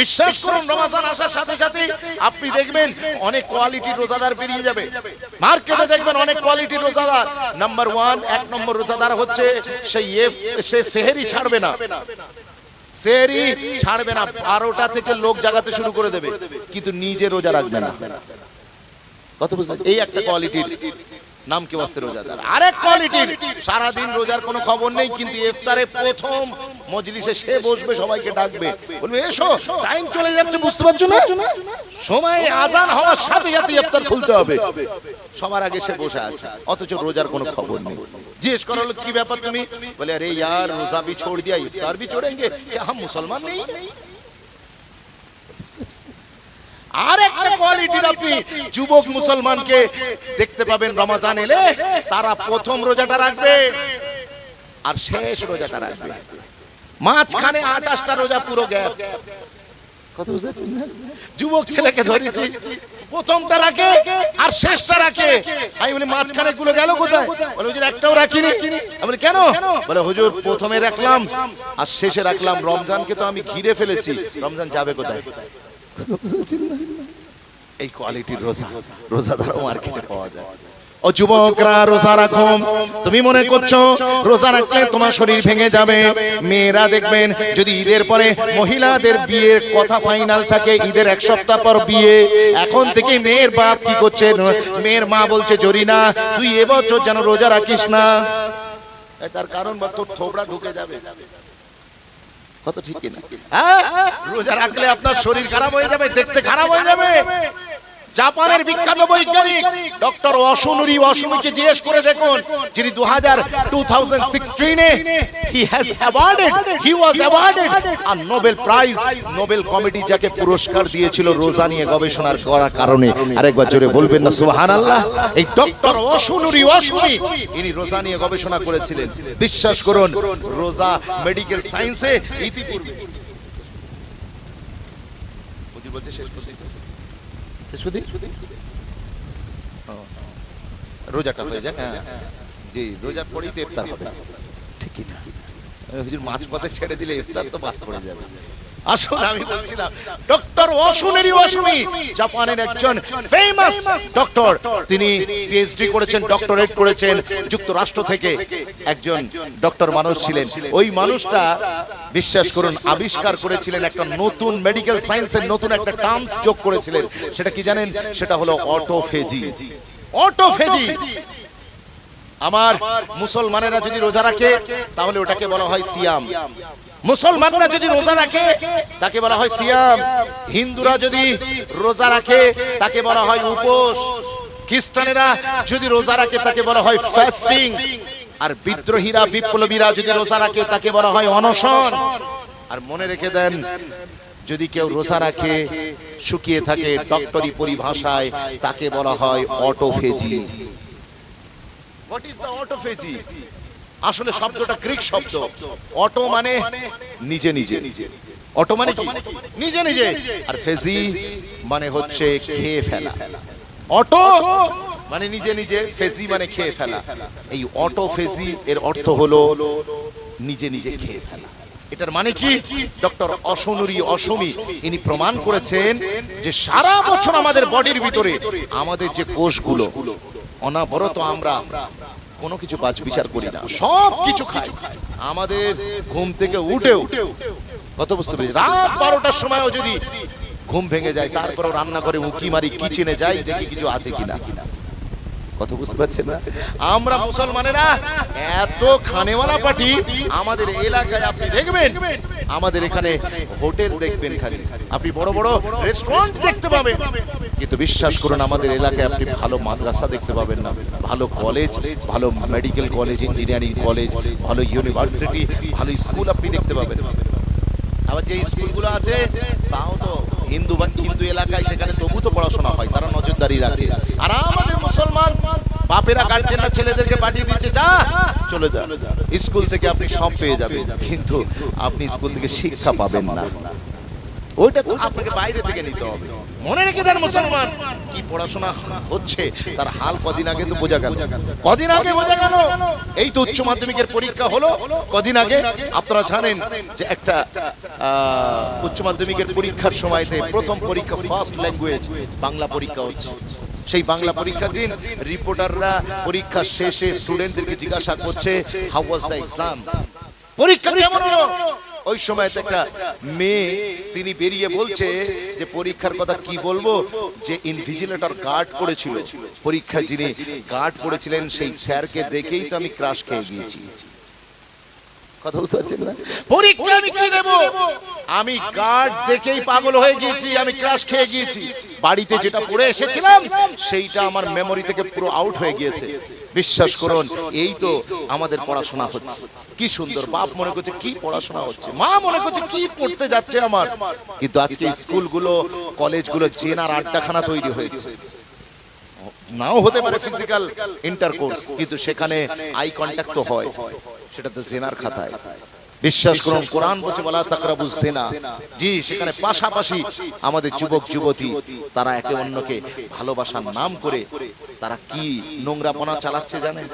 বিশ্বাস করুন রমাজান আসার সাথে সাথে আপনি দেখবেন অনেক কোয়ালিটির রোজাদার বেরিয়ে যাবে। মার্কেটে দেখবেন অনেক কোয়ালিটির রোজাদার। নাম্বার ওয়ান এক নম্বর রোজাদার হচ্ছে সেই সে সেহেরি ছাড়বে না। সেহেরি ছাড়বে না। বারোটা থেকে লোক জাগাতে শুরু করে দেবে। কিন্তু নিজে রোজা রাখবে না। কত বুঝলেন? এই একটা কোয়ালিটির নাম কি বাস্তে রোজাদার আরেক কোয়ালিটির সারাদিন রোজার কোনো খবর নেই কিন্তু ইফতারে প্রথম মজলিসে সে বসবে সবাইকে ডাকবে। বলবে এসো টাইম চলে যাচ্ছে বুঝতে পারছ না? সময় আজান হওয়ার সাথে সাথে ইফতার খুলতে হবে। সবার আগে সে বসে আছে অথচ রোজার কোনো খবর নেই। জিজ্ঞেস করা হলো কি ব্যাপার তুমি? বলে আরে ইয়ার রোজা বি ছোড় দিয়া ইফতার ভি ছোড়েঙ্গে হাম মুসলমান নেই? আর একটা কোয়ালিটির আপনি যুবক মুসলমানকে দেখতে পাবেন রমাজান এলে তারা প্রথম রোজাটা রাখবে আর শেষ রোজাটা রাখবে। মাঝখানে আঠাশটা রোজা পুরো গ্যাপ কথা বুঝতে যুবক ছেলেকে ধরেছি। প্রথমটা রাখে আর শেষটা রাখে। আমি বলি মাঝখানে গুলো গেল কোথায়? বলে হুজুর একটাও রাখিনি। আমি বলি কেন? বলে হুজুর প্রথমে রাখলাম আর শেষে রাখলাম রমজানকে তো আমি ঘিরে ফেলেছি। রমজান যাবে কোথায়? এই কোয়ালিটির রোজা রোজাদারও মার্কেটে পাওয়া যায়। ও যুবকরা রোজা রাখো। তুমি মনে করছ রোজা রাখলে তোমার শরীর ভেঙে যাবে। মেয়েরা দেখবেন যদি ঈদের পরে মহিলাদের বিয়ের কথা ফাইনাল থাকে ঈদের এক সপ্তাহ পর বিয়ে। এখন থেকে মেয়ের বাপ কি করছে? মেয়ের মা বলছে জরিনা তুই এবছর যেন রোজা রাখিস না। তার কারণ বা তোর থোবড়া ঢুকে যাবে। কত ঠিক কিনা হ্যাঁ? রোজা রাখলে আপনার শরীর খারাপ হয়ে যাবে, দেখতে খারাপ হয়ে যাবে জাপানের বিখ্যাত বৈজ্ঞানিক ডক্টর অসুনুরি অসুমিকে জিজ্ঞেস করে দেখুন যিনি 2000 2016 এ he has awarded he was awarded. R Nobel prize Nobel committee যাকে পুরস্কার দিয়েছিল রোজা নিয়ে গবেষণার করার কারণে। আরেকবার জোরে বলবেন না সুবহানাল্লাহ। এই ডক্টর অসুনুরি অসুমি ইনি রোজা নিয়ে গবেষণা করেছিলেন। বিশ্বাস করুন রোজা মেডিকেল সায়েন্সে ইতিপূর্বে। বলছে শেষ করতে ও, রোজাটা হয়ে যাক হ্যাঁ। জি রোজার পরেই তো ইফতার হবে। ঠিকই না। হুজুর মাছ পথে ছেড়ে দিলে ইফতার তো বাদ পড়ে যাবে। আসুন, আমি বলছিলাম, ডক্টর অসুনেরই অসুমি, জাপানের একজন ফেমাস ডক্টর তিনি পিএইচডি করেছেন ডক্টরেট করেছেন, যুক্তরাষ্ট্র থেকে একজন ডক্টর মানুষ ছিলেন। ওই মানুষটা, বিশ্বাস করুন, আবিষ্কার করেছিলেন একটা নতুন মেডিকেল সায়েন্সের নতুন একটা টার্মস যোগ করেছিলেন। সেটা কি জানেন? সেটা হলো অটোফেজি অটোফেজি আমার মুসলমানেরা যদি রোজা রাখে, তাহলে ওটাকে বলা হয় সিয়াম। মুসলমানরা যদি রোজা রাখে তাকে বলা হয় সিয়াম। হিন্দুরা যদি রোজা রাখে তাকে বলা হয় উপোস। খ্রিস্টানেরা যদি রোজা রাখে তাকে বলা হয় ফাস্টিং আর বিদ্রোহীরা বিপ্লবীরা যদি রোজা রাখে তাকে বলা হয় অনশন। আর মনে রেখে দেন যদি কেউ রোজা রাখে শুকিয়ে থাকে ডক্টরি পরিভাষায় তাকে বলা হয় autophagy. What is the autophagy? আসলে শব্দটা গ্রিক শব্দ। অটো মানে নিজে নিজে। অটো মানে কি? নিজে নিজে। আর ফেজি মানে হচ্ছে খেয়ে ফেলা। অটো মানে নিজে নিজে ফেজি মানে খেয়ে ফেলা। এই অটো ফেজি এর অর্থ হলো নিজে নিজে খেয়ে ফেলা। এটার মানে কি? ডক্টর অসনুরি অসমী ইনি প্রমাণ করেছেন যে সারা বছর আমাদের বডির ভিতরে আমাদের যে কোষগুলো অনাবরত আমরা কোনো কিছু বাজ বিচার করি না। সব কিছু খাই। আমাদের ঘুম থেকে উঠেও কত বুঝতে পেরেছি? রাত বারোটার সময়ও যদি ঘুম ভেঙে যায়, তারপরও রান্না করে উঁকি মারি, কিচেনে যাই, দেখি কিছু আছে কিনা। কত বুঝতে পারছেন না। আমরা মুসলমানেরা এত খানেওয়ালা পার্টি আমাদের এলাকায় আপনি দেখবেন, আমাদের এখানে হোটেল দেখবেন খালি। আপনি বড় বড় রেস্টুরেন্ট দেখতে পাবেন। কিন্তু বিশ্বাস করুন, আমাদের এলাকায় আপনি ভালো মাদ্রাসা দেখতে পাবেন না। ভালো কলেজ ভালো মেডিকেল কলেজ ইঞ্জিনিয়ারিং কলেজ ভালো ইউনিভার্সিটি ভালো স্কুল আপনি দেখতে পাবেন। আবার যে স্কুলগুলো আছে, তাও তো হিন্দু বা হিন্দু এলাকায় সেখানে তবু তো পড়াশোনা হয়, তারা নজরদারি রাখে। আর আমাদের মুসলমান বাপেরা গার্জেনরা ছেলেদেরকে পাঠিয়ে দিচ্ছে, যা, চলে যা। স্কুল থেকে আপনি সব পেয়ে যাবেন, কিন্তু আপনি স্কুল থেকে শিক্ষা পাবেন না। ওইটা তো আপনাকে বাইরে থেকে নিতে হবে। মনে রেখে দেন মুসলমান। কি পড়াশোনা হচ্ছে, তার হাল কদিন আগে তো বোঝা গেল। কদিন আগে বোঝা গেল? এই তো উচ্চ মাধ্যমিকের পরীক্ষা হলো, কদিন আগে। আপনারা জানেন যে একটা উচ্চ মাধ্যমিকের পরীক্ষার সময়তে প্রথম পরীক্ষা ফার্স্ট ল্যাঙ্গুয়েজ বাংলা পরীক্ষা হচ্ছে। সেই বাংলা পরীক্ষার দিন রিপোর্টাররা পরীক্ষা শেষে স্টুডেন্টদেরকে জিজ্ঞাসা করছে হাউ ওয়াজ দ্য এক্সাম পরীক্ষা কেমন হলো? ওই সময় একটা মেয়ে তিনি বেরিয়ে বলছে যে পরীক্ষার কথা কি বলব? যে ইনভিজিলেটর গার্ড করেছিল। পরীক্ষা যিনি গার্ড করেছিলেন সেই স্যারকে দেখেই তো আমি ক্রাশ খেয়ে গিয়েছি। কথা বুঝতে পারছেন না? পরীক্ষা আমি কি দেব? আমি গার্ড দেখেই পাগল হয়ে গিয়েছি আমি ক্রাশ খেয়ে গিয়েছি। বাড়িতে যেটা পড়ে এসেছিলাম সেইটা আমার মেমরি থেকে পুরো আউট হয়ে গিয়েছে। বিশ্বাস করুন এই তো আমাদের পড়াশোনা হচ্ছে। কি সুন্দর বাপ মনে করছে কি পড়াশোনা হচ্ছে মা মনে করছে কি পড়তে যাচ্ছে আমার। কিন্তু আজকে স্কুলগুলো কলেজগুলো জেনার আড্ডাখানা তৈরি হয়েছে। নাও হতে পারে ফিজিক্যাল ইন্টারকোর্স কিন্তু সেখানে আই কন্ট্যাক্ট তো হয়। সেটা তো জেনার খাতায়। বিশ্বাস করুন কোরআন বলছে বলা তাকরাবু জেনা। জি সেখানে পাশাপাশি আমাদের যুবক যুবতী তারা একে অন্যকে ভালোবাসার নাম করে তারা কি নোংরাপনা চালাচ্ছে জানেন?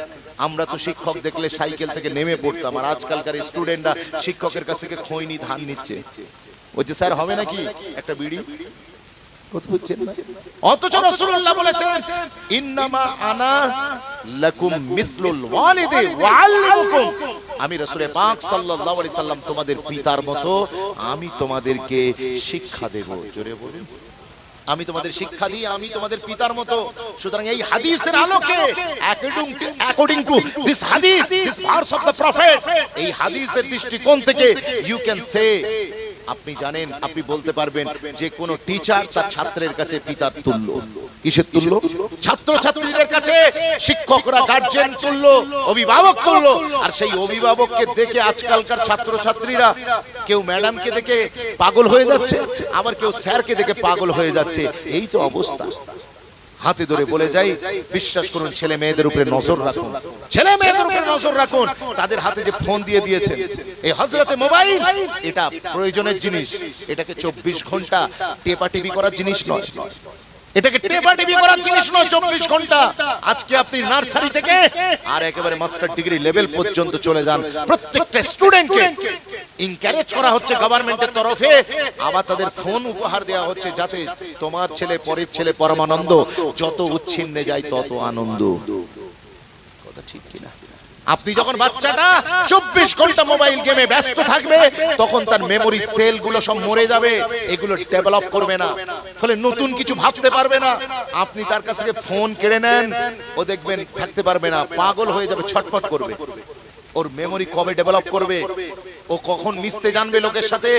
আমরা তো শিক্ষক দেখলে সাইকেল থেকে নেমে পড়তাম আর আজকালকার স্টুডেন্টরা শিক্ষকের কাছ থেকে খৈনি ধান নিচ্ছে। বলছে স্যার হবে নাকি একটা বিড়ি? অথচ আমি সাল্লাম তোমাদের পিতার মতো, আমি তোমাদেরকে শিক্ষা দেব। জোরে বলুন। আমি তোমাদের শিক্ষা দিই, আমি তোমাদের পিতার মতো। সুতরাং এই হাদিসের আলোকে অ্যাকর্ডিং টু দিস হাদিস this verse of the prophet এই হাদিসের দৃষ্টিকোণ থেকে ইউ ক্যান সে আপনি জানেন, আপনি বলতে পারবেন যে কোনো টিচার তার ছাত্রের কাছে পিতার তুল্য। কিসের তুল্য? ছাত্র ছাত্রীদের কাছে। শিক্ষকরা গার্জেন তুল্য, অভিভাবক তুল্য। আর সেই অভিভাবককে দেখে আজকালকার ছাত্র ছাত্রীরা কেউ ম্যাডামকে দেখে পাগল হয়ে যাচ্ছে, আবার কেউ স্যারকে দেখে পাগল হয়ে যাচ্ছে। এই তো অবস্থা। হাতে ধরে বলে যাই বিশ্বাস করুন ছেলে মেয়েদের উপরে নজর রাখুন। ছেলে মেয়েদের উপরে নজর রাখুন। তাদের হাতে যে ফোন দিয়ে দিয়েছে এই হজরতে মোবাইল এটা প্রয়োজনের জিনিস। এটাকে চব্বিশ ঘণ্টা টেপা টিপি করার জিনিস নয়। এটাকে টেপা টিপি করার জিনিস নয় চব্বিশ ঘণ্টা। আজকে আপনি নার্সারি থেকে আর একেবারে মাস্টার ডিগ্রি লেভেল পর্যন্ত চলে যান। প্রত্যেকটা স্টুডেন্টকে ইনকারেজ করা হচ্ছে গভর্নমেন্টের তরফে। আবার তাদের ফোন উপহার দেওয়া হচ্ছে যাতে তোমার ছেলে পরের ছেলে পরমানন্দ যত উচ্ছিন্নে যায় তত আনন্দ। কথা ঠিক কিনা? আপনি যখন বাচ্চাটা চব্বিশ ঘণ্টা মোবাইল গেমে ব্যস্ত থাকবে তখন তার মেমোরি সেলগুলো সব মরে যাবে এগুলো ডেভেলপ করবে না। ফলে নতুন কিছু ভাবতে পারবে না। আপনি তার কাছ থেকে ফোন কেড়ে নেন ও দেখবেন থাকতে পারবে না পাগল হয়ে যাবে ছটফট করবে। ওর মেমোরি কবে ডেভেলপ করবে? ও কখন মিশতে জানবে লোকের সাথে?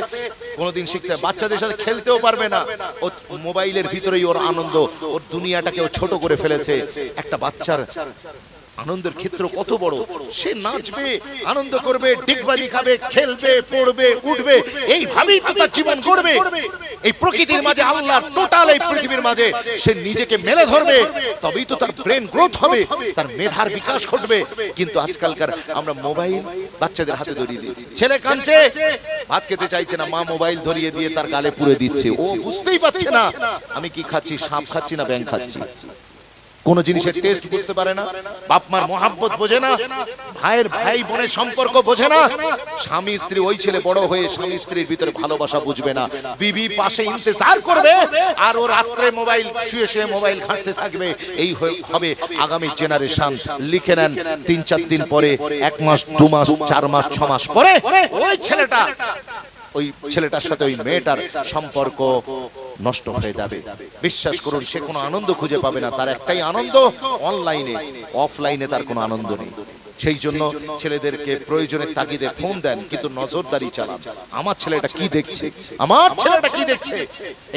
কোনোদিন শিখতে বাচ্চাদের সাথে খেলতেও পারবে না। ও মোবাইলের ভিতরেই ওর আনন্দ ওর দুনিয়াটাকে ও ছোট করে ফেলেছে। একটা বাচ্চার আনন্দের ক্ষেত্র কত বড়? সে নাচবে, আনন্দ করবে, ডিগবাজি খাবে, খেলবে, পড়বে, উঠবে, এইভাবেই তো তার জীবন গড়বে। এই প্রকৃতির মাঝে আল্লাহ টোটাল এই পৃথিবীর মাঝে সে নিজেকে মেলে ধরবে, তবেই তো তার ব্রেন গ্রোথ হবে, তার মেধার বিকাশ ঘটবে। কিন্তু আজকালকার আমরা মোবাইল বাচ্চাদের হাতে ধরিয়ে দিয়েছি। ছেলে কাঁদছে, ভাত খেতে চাইছে না, মা মোবাইল ধরিয়ে দিয়ে তার গালে পুরে দিচ্ছে। ও বুঝতেই পারছে না, আমি কি খাচ্ছি, সাপ খাচ্ছি না ব্যাং খাচ্ছি? কোন জিনিসের টেস্ট বুঝতে পারে না। বাপ মার মহাব্বত বোঝে না। ভাইয়ের ভাই বোনের সম্পর্ক বোঝে না। স্বামী, স্ত্রী ওই ছেলে বড় হয়ে স্বামী, স্ত্রীর ভিতরে ভালোবাসা বুঝবে না। বিবি পাশে ইন্তজার করবে আর ও রাত্রে মোবাইল, শুয়ে শুয়ে মোবাইল ঘাঁটতে থাকবে। এই হবে আগামী জেনারেশন লিখে নেন, তিন, চার দিন পরে, এক মাস, দু মাস, চার মাস, ছ মাস পরে ওই ছেলেটা ওই ছেলেটার সাথে ওই মেয়েটার সম্পর্ক নষ্ট হয়ে যাবে। বিশ্বাস করুন, সে কোনো আনন্দ খুঁজে পাবে না। তার একটাই আনন্দ, অনলাইনে, অফলাইনে তার কোনো আনন্দ নেই। সেই জন্য ছেলেদেরকে প্রয়োজনের তাগিদে ফোন দেন, কিন্তু নজরদারি চালান। আমার ছেলেটা কি দেখছে? আমার ছেলেটা কি দেখছে?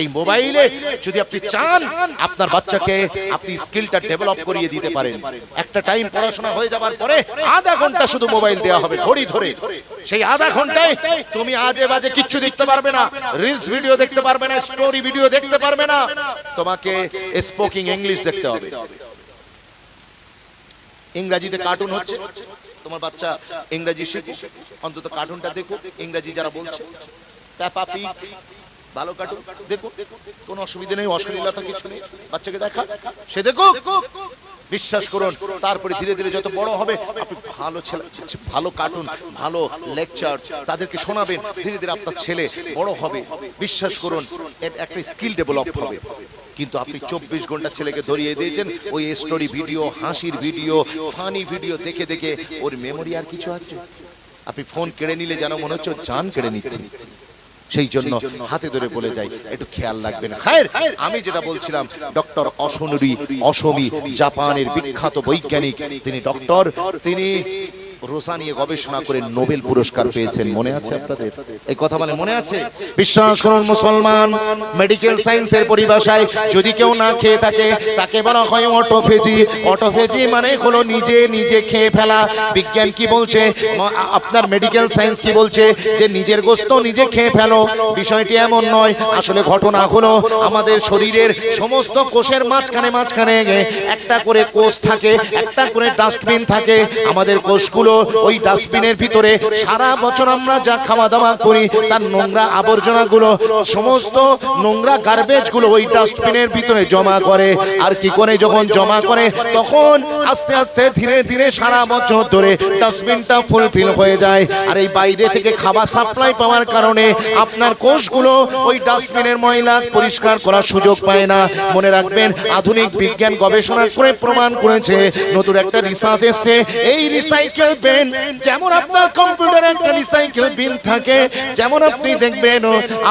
এই মোবাইলে যদি আপনি চান, আপনার বাচ্চাকে আপনি স্কিলটা ডেভেলপ করিয়ে দিতে পারেন। একটা টাইম পড়াশোনা হয়ে যাবার পরে আধা ঘণ্টা শুধু মোবাইল দেওয়া হবে, ঘড়ি ধরে। সেই আধা ঘন্টায় তুমি আজে বাজে কিছু দেখতে পারবে না। রিলস ভিডিও দেখতে পারবে না স্টোরি ভিডিও দেখতে পারবে না। তোমাকে স্পোকিং ইংলিশ দেখতে হবে। ইংরেজিতে কার্টুন হচ্ছে। তোমার বাচ্চা ইংরেজি শিখুক। অন্তত কার্টুনটা দেখুক। ইংরেজি যারা বলছে প্যাপা পিগ ভালো কাটুন দেখুন কোনো অসুবিধা নেই, অশ্লীলতা কিছু নেই, বাচ্চাকে দেখা, সে দেখো বিশ্বাস করুন, তারপরে ধীরে ধীরে যত বড় হবে, আপনি ভালো ছেলে, ভালো কার্টুন, ভালো লেকচার তাদেরকে শোনাবেন, ধীরে ধীরে আপনার ছেলে বড় হবে, বিশ্বাস করুন, এর একটা স্কিল ডেভেলপ হবে। কিন্তু আপনি চব্বিশ ঘণ্টা ছেলেকে ধরিয়ে দিয়েছেন, ওই স্টোরি ভিডিও হাসির ভিডিও ফানি ভিডিও দেখে দেখে, ওর মেমোরি আর কিছু আছে? আপনি ফোন কেড়ে নিলে যেন মনে হচ্ছে জান কেড়ে নিচ্ছে। সেই জন্য হাতে ধরে বলে যাই একটু খেয়াল রাখবেন। খায়ের আমি যেটা বলছিলাম ডক্টর অসনুরি অসমী জাপানের বিখ্যাত বৈজ্ঞানিক তিনি ডক্টর তিনি রোজা নিয়ে গবেষণা করে নোবেল পুরস্কার পেয়েছেন। মনে আছে আপনাদের? এই কথা মানে মনে আছে? বিশ্বাস করুন মুসলমান মেডিকেল সায়েন্সের পরিভাষায় যদি কেউ না খেয়ে থাকে তাকে বলা হয় অটোফেজি অটোফেজি মানে হলো নিজে নিজে খেয়ে ফেলা। বিজ্ঞান কি বলছে? আপনার মেডিকেল সায়েন্স কি বলছে? যে নিজের গোস্ত নিজে খেয়ে ফেলো। বিষয়টি এমন নয়। আসলে ঘটনা হলো আমাদের শরীরের সমস্ত কোষের মাঝখানে মাঝখানে একটা করে কোষ থাকে একটা করে ডাস্টবিন থাকে। আমাদের কোষগুলো ওই ডাস্টবিনের ভিতরে সারা বছর আমরা যা খাওয়া দাওয়া করি, তার নোংরা আবর্জনাগুলো, সমস্ত নোংরা গার্বেজগুলো ওই ডাস্টবিনের ভিতরে জমা করে। আর কি করে যখন জমা করে, তখন আস্তে আস্তে ধীরে ধীরে সারা বছর ধরে ডাস্টবিনটা ফুলফিল হয়ে যায়। আর এই বাইরে থেকে খাবার সাপ্লাই পাওয়ার কারণে আপনার কোষগুলো ওই ডাস্টবিনের ময়লা পরিষ্কার করার সুযোগ পায় না। মনে রাখবেন, আধুনিক বিজ্ঞান গবেষণা করে প্রমাণ করেছে, নতুন একটা রিসার্চ এসছে। এই রিসাইকেল বিন যেমন আপনার কম্পিউটারে একটা রিসাইকেল বিন থাকে, যেমন আপনি দেখবেন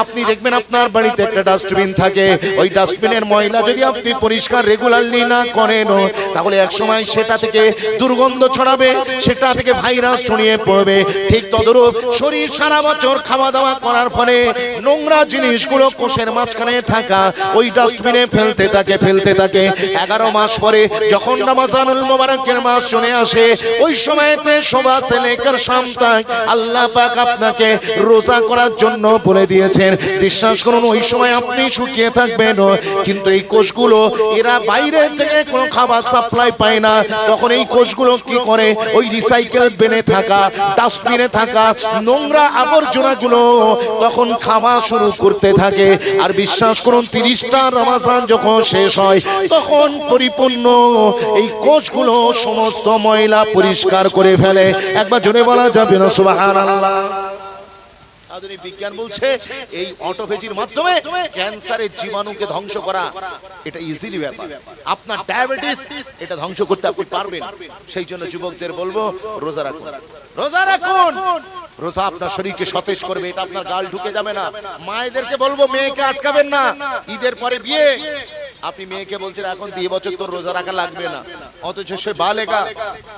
আপনি দেখবেন আপনার বাড়িতে একটা ডাস্টবিন থাকে। ওই ডাস্টবিনের ময়লা যদি আপনি পরিষ্কার রেগুলারলি না করেন তাহলে এক সময় সেটা থেকে দুর্গন্ধ ছড়াবে, সেটা থেকে ভাইরাস ছড়িয়ে পড়বে। ঠিক তদরূপ শরীর সারা বছর খাওয়া দাওয়া করার ফলে নোংরা জিনিসগুলো কোষের মাঝখানে থাকা, ওই ডাস্টবিনে ফেলতে থাকে ফেলতে থাকে। এগারো মাস পরে যখন রমাজানুল মোবারকের মাস চলে আসে, ওই সময়তে সবা সে লেকার শাম আল্লাহ পাক আপনাকে রোজা করার জন্য বলে দিয়েছেন। বিশ্বাস করুন, ওই সময় আপনি শুকিয়ে থাকবেন। কিন্তু এই কোষগুলো, এরা বাইরে থেকে কোনো খাবার সাপ্লাই পায় না। তখন এই কোষগুলো কি করে? ওই রিসাইকেল বেনে থাকা ডাস্টবিনে থাকা, নোংরা আবর্জনাগুলো তখন খাওয়া শুরু করতে থাকে। আর বিশ্বাস করুন, তিরিশটা রমাজান যখন শেষ হয়, তখন পরিপূর্ণ এই কোষগুলো সমস্ত ময়লা পরিষ্কার করে ফেলে একবার জোরে বলা যাবে না, সুবহানাল্লাহ। আধুনিক বিজ্ঞান বলছে এই অটোফেজির মাধ্যমে ক্যান্সারের জীবাণুকে ধ্বংস করা, এটা ইজিলি ব্যাপার। আপনার ডায়াবেটিস এটা ধ্বংস করতে আপনি পারবেন। সেই জন্য যুবকদের বলব, রোজা রাখুন। রোজা রাখুন! রোজা আপনার শরীরকে সতেজ করবে, এটা আপনার গাল ঢুকে যাবে না। মায়েদেরকে বলব, মেয়েকে আটকাবেন না। ঈদের পরে বিয়ে আপনি মেয়েকে বলছেন, এখন দিয়ে বছর তোর রোজা রাখা লাগবে না। অথচ সে বালেকা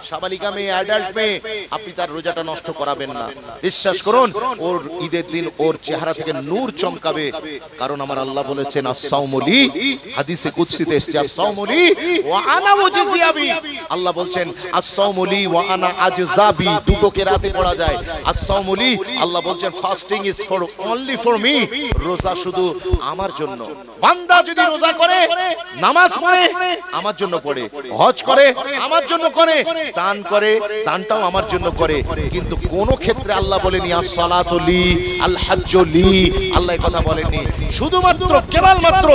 সাবালিকা মেয়ে অ্যাডাল্ট মেয়ে, আপনি তার রোজাটা নষ্ট করাবেন না। বিশ্বাস করুন, ওর ঈদের দিন ওর চেহারা থেকে নূর চমকাবে। কারণ আমার আল্লাহ বলেছেন আসাউমলি হাদিসে, কুদসিতে এসেছে আসাউমলি ওয়া আনা ওয়াজিয়াবি আল্লাহ বলছেন আসাউমলি ওয়া আনা আজজাবি। দুটোকে রাতে পড়া যায়। আসাউমলি আল্লাহ বলছেন fasting is for only for me রোজা শুধু আমার জন্য। বান্দা যদি রোজা করে নামাজ পড়ে, আমার জন্য পড়ে, হজ করে, আমার জন্য করে, দান করে, দানটাও আমার জন্য করে। কিন্তু কোন ক্ষেত্রে আল্লাহ বলেনি, আসসালাতুলি আল হাজ্জুলি আল্লাহ কথা বলেননি। শুধুমাত্র, কেবলমাত্র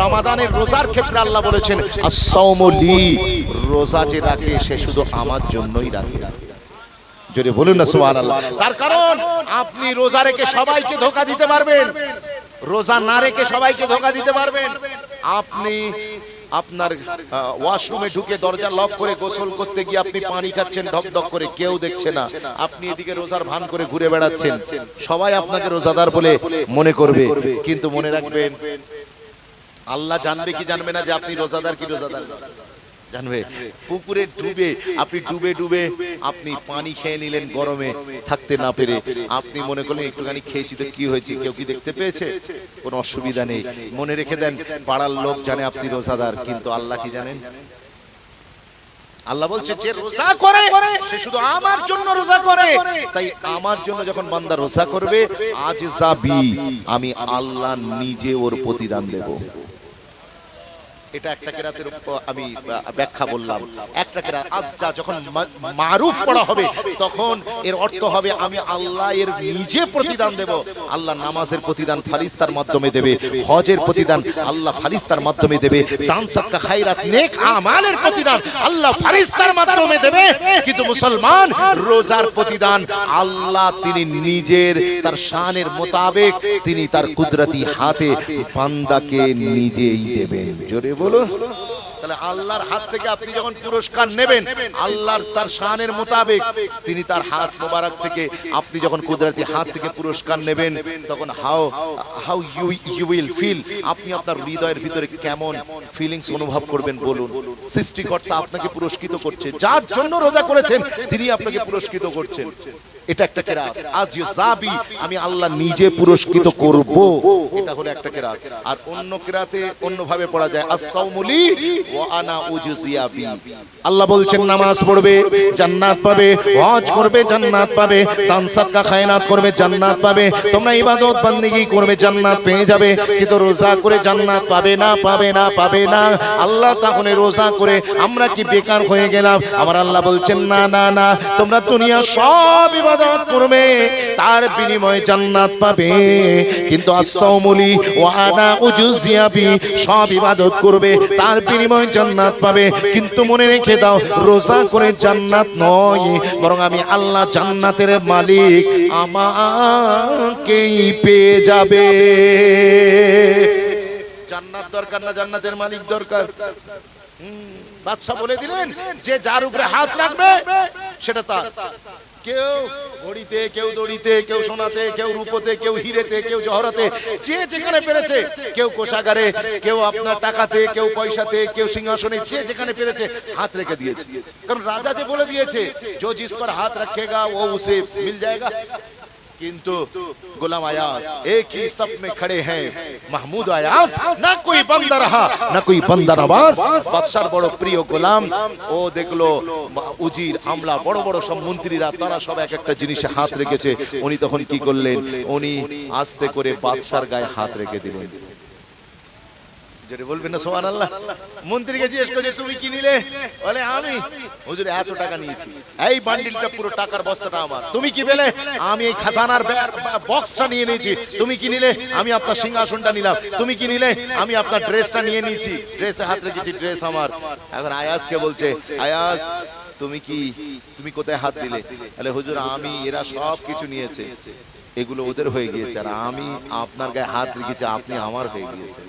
রমাদানের রোজার ক্ষেত্রে আল্লাহ বলেছেন আসাউমুলি রোজা যে রাখে, সে শুধু আমার জন্যই রাখে। যদি বলুন না, সুবহানাল্লাহ। তার কারণ, আপনি রোজা রেখে সবাইকে ধোকা দিতে পারবেন। রোজা না রেখে সবাইকে ধোকা দিতে পারবেন। আপনি আপনার ওয়াশরুমে ঢুকে দরজা লক করে গোসল করতে গিয়ে আপনি পানি খাচ্ছেন, ঢক ঢক করে, কেউ দেখছে না আপনি এদিকে রোজার ভান করে ঘুরে বেড়াচ্ছেন সবাই আপনাকে রোজাদার বলে মনে করবে, কিন্তু মনে রাখবেন, আল্লাহ জানবে কি জানবে না যে আপনি রোজাদার কি রোজাদার? জানবে, পুকুরে ডুবে, আপনি ডুবে ডুবে আপনি পানি খেয়ে নিলেন গরমে, থাকতে না পেরে। আপনি মনে করলেন একটুখানি খেয়েছি তো কি হয়েছে, কেউ কি দেখতে পেয়েছে? কোনো অসুবিধা নেই। মনে রেখে দেন, পাড়ার লোক জানে আপনি রোজাদার, কিন্তু আল্লাহ কি জানেন? আল্লাহ বলছে, যে রোজা করে, সে শুধু আমার জন্য রোজা করে। তাই আমার জন্য যখন বান্দা রোজা করবে, আজ যাবি, আমি আল্লাহ নিজে ওর প্রতিদান দেব। এটা একটা কেরাতের আমি ব্যাখ্যা বললাম। একটা কেরাত আজ যা যখন মারুফ পড়া হবে, তখন এর অর্থ হবে আমি আল্লাহ এর নিজে প্রতিদান দেব। আল্লাহ নামাজের প্রতিদান ফারিস্তার মাধ্যমে দেবে, হজের প্রতিদান আল্লাহ ফারিস্তার মাধ্যমে দেবে, দান সাদকা নেক আমালের প্রতিদান আল্লাহ ফারিস্তার মাধ্যমে দেবে। কিন্তু মুসলমান, রোজার প্রতিদান আল্লাহ তিনি নিজের, তার শানের মোতাবেক তিনি তার কুদরতি হাতে বান্দাকে নিজেই দেবেন। জোরে তাহলে আল্লাহর হাত থেকে আপনি যখন পুরস্কার নেবেন, আল্লাহর তার শানের মোতাবেক তিনি তার হাত মোবারক থেকে আপনি যখন হাত থেকে পুরস্কার নেবেন, তখন how you you will feel. আপনি আপনার হৃদয়ের ভিতরে কেমন ফিলিংস অনুভব করবেন বলুন। সৃষ্টিকর্তা আপনাকে পুরস্কৃত করছে, যার জন্য রোজা করেছেন, তিনি আপনাকে পুরস্কৃত করছেন। এটা একটা কেরাত। আজ যাবি আমি আল্লাহ নিজে পুরস্কৃত করব। এটা হলো একটা কেরাত। আর অন্য কেরাতে। অন্য ভাবে পড়া যায় আসাউমুলি ওয়া আনা উজজিয়া বি আল্লাহ বলছেন নামাজ পড়বে জান্নাত পাবে হজ করবে জান্নাত পাবে দান সাদকা খায়নাত করবে জান্নাত পাবে। তোমরা ইবাদত বান্দিগি করবে জান্নাত পেয়ে যাবে। কিন্তু রোজা করে জান্নাত পাবে না পাবে না পাবে না আল্লাহ তখন রোজা করে আমরা কি বেকার হয়ে গেলাম আমার আল্লাহ বলছেন না না না তোমরা দুনিয়া সব ইবাদত করবে, তার বিনিময়ে জান্নাত পাবে। কিন্তু আসাউমুলি ওয়া আনা উজুজিয়াবি সব ইবাদত করবে, তার বিনিময়ে জান্নাত পাবে। কিন্তু মনে রেখে দাও, রোজা করে জান্নাত নয়, বরং আমি আল্লাহ জান্নাতের মালিক আমাকেই পেয়ে যাবে। জান্নাত দরকার না জান্নাতের মালিক দরকার? বাদশা বলে দিলেন, যে যার উপরে হাত রাখবে, সেটা তার। কেউ ঘড়িতে কেউ দড়িতে কেউ সোনাতে কেউ রূপতে কেউ হিরেতে কেউ জহরতে যে যেখানে পেরেছে কেউ কোষাগারে কেউ আপনার টাকাতে কেউ পয়সাতে কেউ সিংহাসনে যে যেখানে পেরেছে হাত রেখে দিয়েছে কারণ রাজা যে বলে দিয়েছে जो जिस पर हाथ रखेगा वो उसे मिल जाएगा किंतु गुलाम अयास एक ही सब में खड़े हैं महमूद अयास ना कोई बंदा रहा ना कोई बंदा नवाज বাদশার বড় প্রিয় গোলাম ও দেখলো উজির আমলা বড় বড় সব মন্ত্রীরা তারা সব এক একটা জিনিসে হাত রেখেছে উনি তখন কি করলেন উনি আস্তে করে বাদশার গায়ে হাত রেখে দিলেন জোরে বলবেন না সোহান আল্লাহ মন্ত্রীকে জিজ্ঞেস করছে, তুমি কি নিলে? বলে, আমি। হুজুর, এত টাকা নিয়েছি। এই বান্ডিলটা পুরো টাকার বস্তাটা আমার। তুমি কি পেলে? আমি এই খাজানার বক্সটা নিয়ে নিয়েছি। তুমি কি নিলে? আমি আপনার সিংহাসনটা নিলাম। তুমি কি নিলে? আমি আপনার ড্রেসটা নিয়ে নিয়েছি। ড্রেসে হাত রেখেছি, ড্রেস আমার। এখন আয়াসকে বলছে, আয়াস, তুমি কি, তুমি কোথায় হাত দিলে? তাহলে হুজুর, আমি, এরা সব কিছু নিয়েছে। এগুলো ওদের হয়ে গিয়েছে। আর আমি আপনার গায়ে হাত রেখেছি, আপনি আমার হয়ে গিয়েছেন।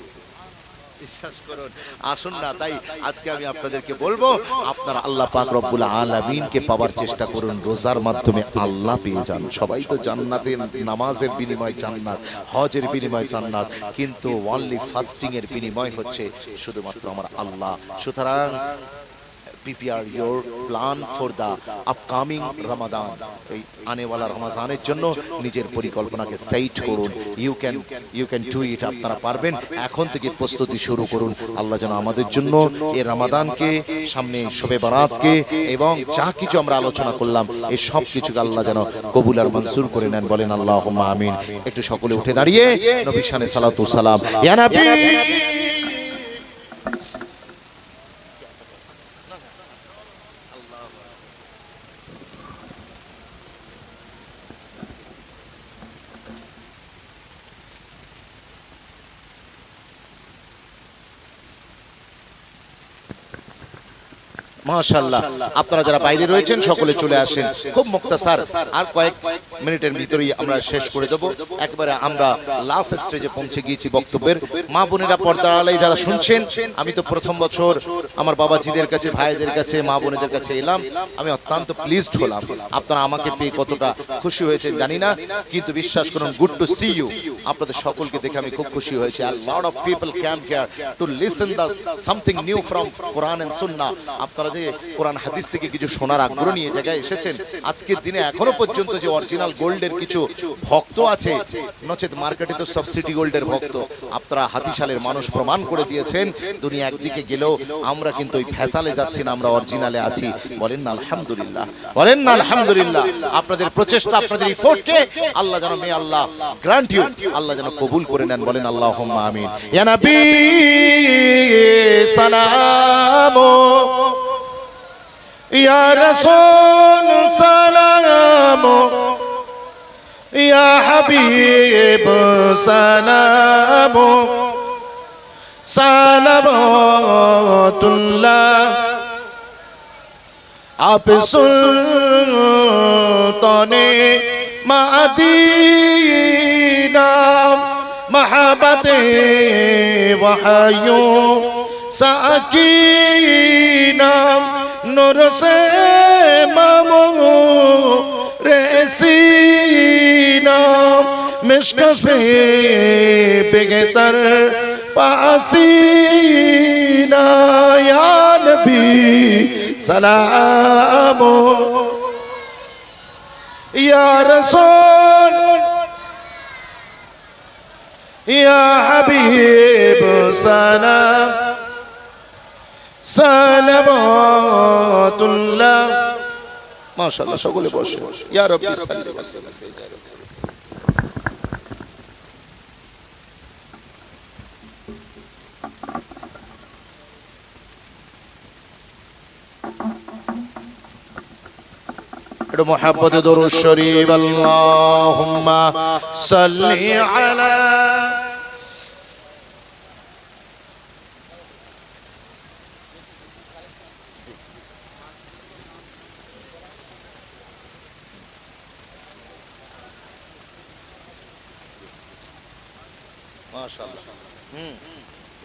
বিশ্বাস করুন, আসুন না, তাই আজকে আমি আপনাদেরকে বলব, আপনারা আল্লাহ পাক রব্বুল আলামিনকে পাওয়ার চেষ্টা করুন, রোজার মাধ্যমে আল্লাহ পেয়ে যান। সবাই তো জান্নাতের নামাজের বিনিময় জান্নাত, হজের বিনিময় জান্নাত, কিন্তু অনলি ফাস্টিং এর বিনিময় হচ্ছে শুধুমাত্র আমার আল্লাহ। সুতরাং prepare your plan for the upcoming Ramadan এই আনেওয়ালা রমাজানের জন্য নিজের পরিকল্পনাকে সেট করুন। You can you can do it আপনারা পারবেন। এখন থেকে প্রস্তুতি শুরু করুন। আল্লাহ যেন আমাদের জন্য এই রমাদানকে, সামনে শবে বারাতকে এবং যা কিছু আমরা আলোচনা করলাম, এই সব কিছুকে আল্লাহ যেন কবুল আর মনসুর করে নেন। বলেন আল্লাহ আমিন। একটু সকলে উঠে দাঁড়িয়ে নবী শানে সালাতু সালাম। ইয়া নবী! মাশাআল্লাহ। আপনারা যারা বাইরে রয়েছেন সকলে চলে আসেন। খুব মুক্তাসার। আর কয়েক মিনিটের ভিতরেই আমরা শেষ করে দেব। একবারে আমরা লাস্ট স্টেজে পৌঁছে গিয়েছি বক্তব্যের। মা বোনেরা পর্দা আলাই যারা শুনছেন, আমি তো প্রথম বছর আমার বাবাজিদের কাছে, ভাইদের কাছে, মা বোনেদের কাছে এলাম। আমি অত্যন্ত প্লিজড হলাম। আপনারা আমাকে পেয়ে কতটা খুশি হয়েছে জানি না, কিন্তু বিশ্বাস করুন গুড টু সি ইউ আপনাদের সকলকে দেখে আমি খুব খুশি হয়েছি। আর of people came here to listen the something new from Quran and sunnah আপনারা যে কোরআন হাদিস থেকে কিছু শোনার আগ্রহ নিয়ে জায়গায় এসেছেন, আজকের দিনে এখনও পর্যন্ত যে অরিজিনাল অরিজিনাল গোল্ডের কিছু ভক্ত আছে। নচেত মার্কেটে তো সাবসিডি গোল্ডের ভক্ত। আপনারা হাতিশালের মানুষ প্রমাণ করে দিয়েছেন। দুনিয়া একদিকে গেলেও আমরা কিন্তু ওই ফ্যাসালে যাচ্ছি না, আমরা অরিজিনালে আছি। বলেন না, আলহামদুলিল্লাহ। বলেন না, আলহামদুলিল্লাহ। আপনাদের প্রচেষ্টা, আপনাদের ইফোর্টকে আল্লাহ যেন মে আল্লাহ গ্রান্ট ইউ আল্লাহ যেন কবুল করে নেন। বলেন আল্লাহ আমিন। ইয়া নবী, সালামু ইয়া রাসূল, সালামু يا حبيب سلام سلامة الله آپ سلطان مدینہ محبت وحیو ساکینہ نور سے مامو رسی নাম মিশকাসে বেগেতর পাসি না নবী সালাম। ইয়া রাসূল ইয়া হাবিব, সালাম। সালামাতুল্লাহ। মাশাআল্লাহ, সকলে বসে। ইয়া রাব্বি সাল্লি। আলাইহি ওয়া সাল্লাম একটু মোহাব্বতে দরুদ শরীফ আল্লাহুম্মা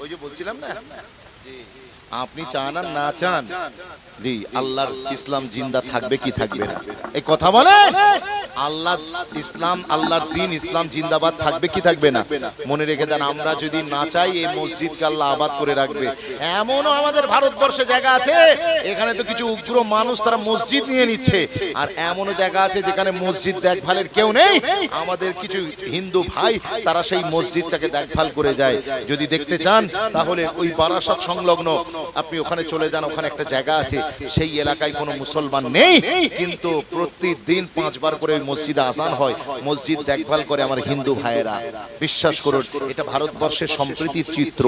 ওই যে বলছিলাম না? জি। আপনি চান আর না চান? জি, আল্লাহর ইসলাম জিন্দা থাকবে কি থাকবে না? এই কথা বলেন! আল্লাহ ইসলাম, আল্লাহর দিন ইসলাম জিন্দাবাদ থাকবে কি থাকবে না? মনে রেখে দেন, আমরা যদি না চাই এই মসজিদকে আল্লাহ আবাদ করে রাখবে। এমনও আমাদের ভারতবর্ষে জায়গা আছে, এখানে তো কিছু উগ্র মানুষ তারা মসজিদ নিয়ে নিচ্ছে। আর এমনও জায়গা আছে যেখানে মসজিদ দেখভালের কেউ নেই। আমাদের কিছু হিন্দু ভাই, তারা সেই মসজিদটাকে দেখভাল করে যায়। যদি দেখতে চান, তাহলে ওই বারাসাত সংলগ্ন, আপনি ওখানে চলে যান, ওখানে একটা জায়গা আছে। সেই এলাকায় কোনো মুসলমান নেই, কিন্তু প্রতিদিন পাঁচবার করে মসজিদে আজান হয়, মসজিদ দেখভাল করে আমার হিন্দু ভাইয়েরা। বিশ্বাস করুন, এটা ভারতবর্ষের সম্প্রীতির চিত্র।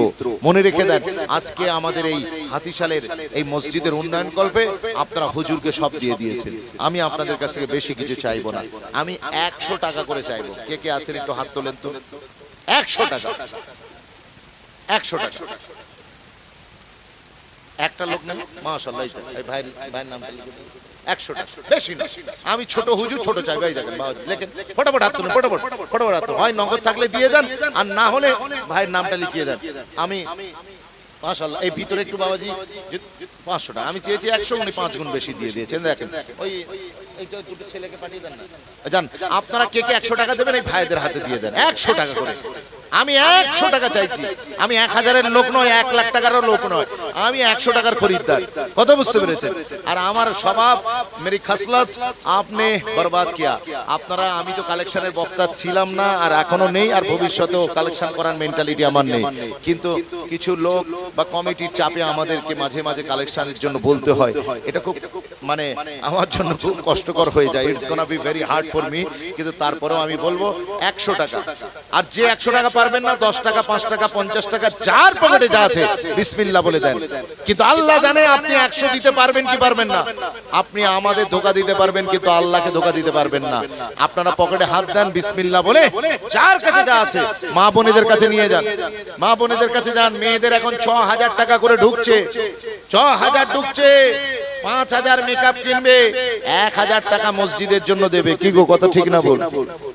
মনে রেখে দেন, আজকে আমাদের এই হাতিশালের এই মসজিদের উন্নয়ন কল্পে আপনারা হুজুরকে সব দিয়ে দিয়েছেন। আমি আপনাদের কাছ থেকে বেশি কিছু চাইব না। আমি একশো টাকা করে চাইব। কে কে আছেন একটু হাত তোলেন তো? একশো টাকা। একশো টাকা। একটা লোক নেন। মাশাল্লাহ ভাইয়ের ভাইয়ের নাম আমি ছোট হুজুর, ছোট চাই ভাই দেখেন ফটাফট হাত তুলুন, ফটাফট ফটাফট হাত হয় নগদ থাকলে দিয়ে দেন, আর না হলে ভাইয়ের নামটা লিখিয়ে দেন। আমি মাশাল্লাহ এই ভিতরে একটু বাবাজি পাঁচশো টাকা। আমি চেয়েছি একশো, উনি পাঁচ গুণ বেশি দিয়ে দিয়েছেন, দেখেন। ওই আপনারা কে কে একশো টাকা দেবেন এই ভাইদের হাতে দিয়ে দেন। একশো টাকা করে। আমি একশো টাকা চাইছি। আমি এক হাজারের লোক নয়, এক লাখ টাকারও লোক নয়। আমি একশো টাকার খরিদ্দার। কত বুঝতে পেরেছেন? আর আমার স্বভাব, মেরি খাসলত, আপনি বরবাদ কিয়া। আপনারা, আমি তো কালেকশনের বক্তা ছিলাম না আর এখনও নেই আর ভবিষ্যতেও কালেকশন করার মেন্টালিটি আমার নেই। কিন্তু কিছু লোক বা কমিটির চাপে আমাদেরকে মাঝে মাঝে কালেকশনের জন্য বলতে হয়। এটা খুব মানে আমার জন্য খুব কষ্টকর হয়ে যায়। It's gonna be very hard for me কিন্তু তারপরেও আমি বলব একশো টাকা। আর যে একশো টাকা পারবেন না দশ টাকা পাঁচ টাকা পঞ্চাশ টাকা যার পকেটে যা আছে বিসমিল্লা বলে দেন। কিন্তু আল্লাহ জানে আপনি একশো দিতে পারবেন কি পারবেন না। আপনি আমাদের ধোকা দিতে পারবেন কিন্তু আল্লাহকে ধোকা দিতে পারবেন না। আপনারা পকেটে হাত দেন বিসমিল্লা বলে যার কাছে যা আছে মা বোনেদের কাছে নিয়ে যান। মা বোনেদের কাছে যান মেয়েদের এখন ছ হাজার টাকা করে ঢুকছে। ছ হাজার ঢুকছে। পাঁচ হাজার মেকআপ কিনবে, এক হাজার টাকা মসজিদের জন্য দেবে। কি গো, কথা ঠিক না বল?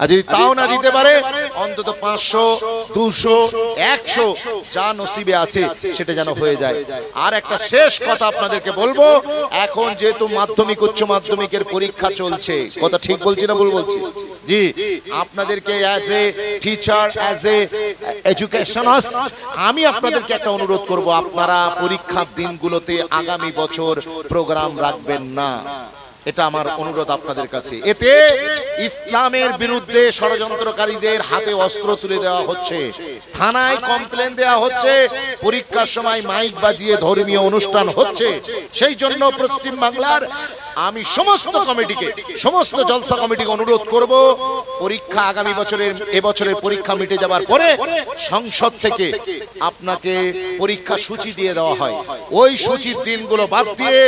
আর যদি তাও না দিতে পারে, অন্তত পাঁচশো, দুশো, একশো যা নসিবে আছে, সেটা যেন হয়ে যায়। আর একটা শেষ কথা আপনাদেরকে বলব, এখন যেহেতু মাধ্যমিক, উচ্চ মাধ্যমিকের পরীক্ষা চলছে, কথা ঠিক বলছি না ভুল বলছি? জি, আপনাদেরকে as a teacher as a educationist আমি আপনাদেরকে একটা অনুরোধ করব, আপনারা পরীক্ষার দিনগুলোতে আগামী বছর প্রোগ্রাম রাখবেন না। এটা আমার অনুরোধ আপনাদের কাছে। এতে ইসলামের বিরুদ্ধে ষড়যন্ত্রকারীদের হাতে অস্ত্র তুলে দেওয়া হচ্ছে। থানায় কমপ্লেন দেওয়া হচ্ছে। পরীক্ষার সময় মাইক বাজিয়ে ধর্মীয় অনুষ্ঠান হচ্ছে। সেই জন্য পশ্চিম বাংলার আমি সমস্ত কমিটিকে, সমস্ত জলসা কমিটিকে অনুরোধ করব, পরীক্ষা আগামী বছরের, এবছরের পরীক্ষা মিটে যাবার পরে সংসদ থেকে আপনাকে পরীক্ষা সূচি দিয়ে দেওয়া হয়। ওই সূচির দিনগুলো বাদ দিয়ে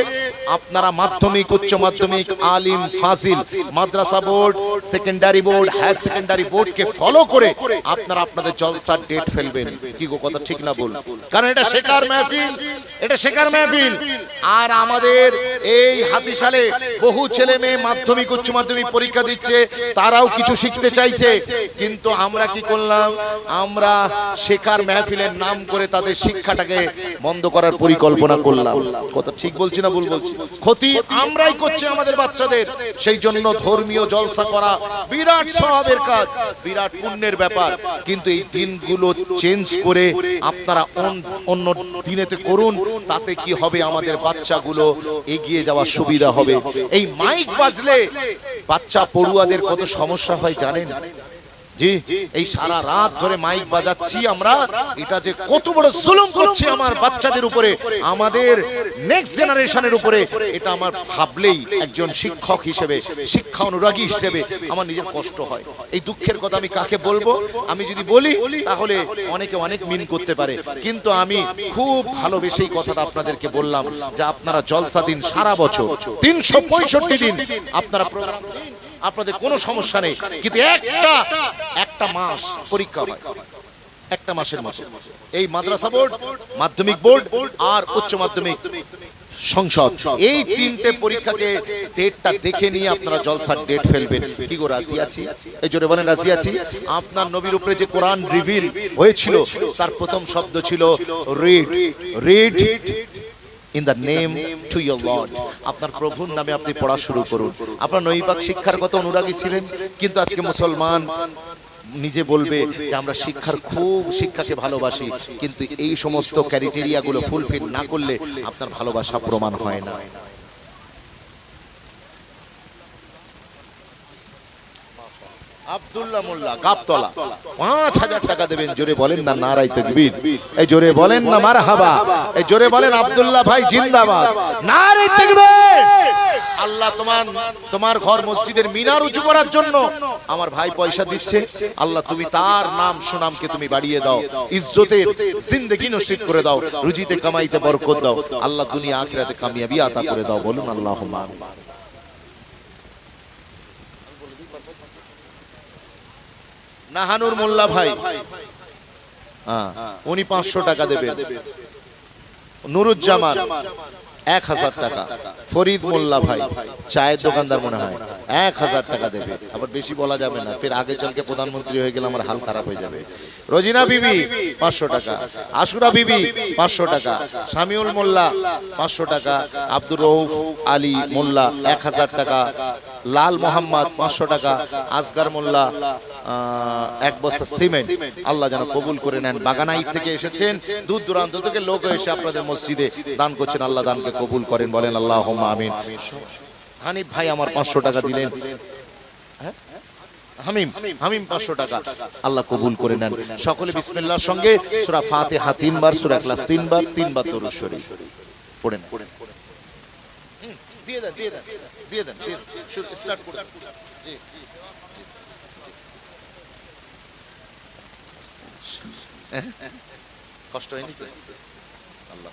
আপনারা মাধ্যমিক, উচ্চ মাধ্যমিক, আলিম, ফাজিল, মাদ্রাসা board secondary board higher secondary বোর্ডকে ফলো করে আপনারা আপনাদের জলসার ডেট ফেলবেন। কি গো কথা ঠিক না বল? কারণ এটা শেখার মাহফিল, এটা শেখার মাহফিল। আর আমাদের এই হাতিশালে বহু ছেলে মেয়ে মাধ্যমিক, উচ্চ মাধ্যমিক পরীক্ষা দিচ্ছে, তারাও কিছু শিখতে চাইছে। কিন্তু আমরা কি করলাম? আমরা শেখার মাহফিলের নাম করে তাদের শিক্ষাটাকে বন্ধ করার পরিকল্পনা করলাম। কথা ঠিক বলছি না ভুল বলছি? ক্ষতি আমরাই করছি আমাদের বাচ্চাদের। সেই জন্য ধর্মীয় জলসা করা বিরাট স্বভাবের কাজ, বিরাট পুণ্যের ব্যাপার। কিন্তু এই দিনগুলো চেঞ্জ করে আপনারা অন- অন্য দিনেতে করুন, তাতে কি হবে আমাদের বাচ্চাগুলো এগিয়ে যাওয়ার সুবিধা হবে। এই মাইক বাজলে বাচ্চা পড়ুয়াদের কত সমস্যা হয় জানেন? এই সারা রাত ধরে মাইক বাজাচ্ছি আমরা, এটা যে কত বড় জুলুম করছে আমার বাচ্চাদের উপরে, আমাদের নেক্সট জেনারেশনের উপরে, এটা আমার ভাবলেই একজন শিক্ষক হিসেবে, শিক্ষা অনুরাগী হিসেবে আমার নিজের কষ্ট হয় এই দুঃখের কথা আমি কাকে বলব আমি যদি বলি, তাহলে অনেকে অনেক মিন করতে পারে কিন্তু আমি খুব ভালোবেসেই কথাটা আপনাদেরকে বললাম যে আপনারা জলসা দিন সারা বছর, তিনশো পঁয়ষট্টি দিন আপনারা প্রোগ্রাম। আপনাদের কোনো সমস্যা নেই। কিন্তু একটা একটা মাস পরীক্ষা হয়। একটা মাসের মতো। এই মাদ্রাসা বোর্ড মাধ্যমিক বোর্ড আর উচ্চ মাধ্যমিক সংসদ। এই তিনটে পরীক্ষাকে ডেটটা দেখে নিয়ে আপনারা জলসার ডেট ফেলবেন। কি গো রাজি আছি? এই জোরে বলেন রাজি আছি? আপনার নবীর উপরে যে কোরআন রিভিল হয়েছিল তার প্রথম শব্দ ছিল read read in the name to your lord আপনার প্রভুর নামে আপনি পড়া শুরু করুন। আপনার নৈবাক শিক্ষার কত অনুরাগী ছিলেন, কিন্তু আজকে মুসলমান নিজে বলবে যে আমরা শিক্ষার খুব শিক্ষাকে ভালোবাসি, কিন্তু এই সমস্ত ক্যারিটেরিয়াগুলো ফুলফিল না করলে আপনার ভালোবাসা প্রমাণ হয় না। আব্দুল্লাহ মোল্লা গাবতলা। পাঁচ হাজার টাকা দেবেন জোরে বলেন না নারাই তকবীর। এই জোরে বলেন না মার হাবা এই জোরে বলেন আব্দুল্লাহ ভাই জিন্দাবাদ। নারাই তকবীর। আল্লাহ তোমার তোমার ঘর মসজিদের মিনার উঁচু করার জন্য আমার ভাই পয়সা দিচ্ছে। আল্লাহ তুমি তার নাম সুনামকে তুমি বাড়িয়ে দাও। ইজ্জতের জিন্দেগি নসিব করে দাও। রুজিতে কামাইতে বরকত দাও। আল্লাহ দুনিয়া আখিরাতে কামিয়াবি আতা করে দাও। বলুন আল্লাহ নাহানুর মোল্লা ভাই। হ্যাঁ, উনি পাঁচশো টাকা দেবেন। নুরুজ্জামান এক হাজার টাকা। ফরিদ মোল্লা ভাই চায়ের দোকানদার মনে হয়। এক হাজার টাকা দেবে। আবার বেশি বলা যাবে না। ফের আগে চলকে প্রধানমন্ত্রী হয়ে গেলে আমার হাল খারাপ হয়ে যাবে। রোজিনা বিবি, পাঁচশো টাকা। আশুরা বিবি, পাঁচশো টাকা। সামিউল মোল্লা, পাঁচশো টাকা। আব্দুর রৌফ আলী মোল্লা, এক হাজার টাকা। লাল মোহাম্মদ, পাঁচশো টাকা। আসগার মোল্লা এক বস্তা সিমেন্ট। আল্লাহ যেন কবুল করে নেন। বাগানাই থেকে এসেছেন। দূর দূরান্ত থেকে লোক এসে আপনাদের মসজিদে দান করছেন। আল্লাহ দানকে কবুল করেন। বলেন আল্লাহ আমিন। হানিফ ভাই আমার পাঁচশো টাকা দিলেন। হ্যাঁ? হামিম হামিম পাঁচশো টাকা। আল্লাহ কবুল করে নেন। সকলে বিসমিল্লাহর সঙ্গে সুরা ফাতিহা তিনবার সুরা ক্লাস তিনবার তিনবার দরুদ শরীফ। পড়েন হুম, দিয়ে দেন দিয়ে দেন দিয়ে দেন দিয়ে দেন। শুরু স্টার্ট করুন জি কষ্ট হয়নি তো আল্লাহ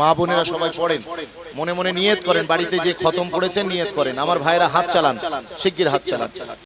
মা বোনেরা সবাই পড়েন। মনে মনে নিয়ত করেন, বাড়িতে যে খতম পড়েছেন নিয়ত করেন। আমার ভাইরা হাত চালান, শিগগির হাত চালান।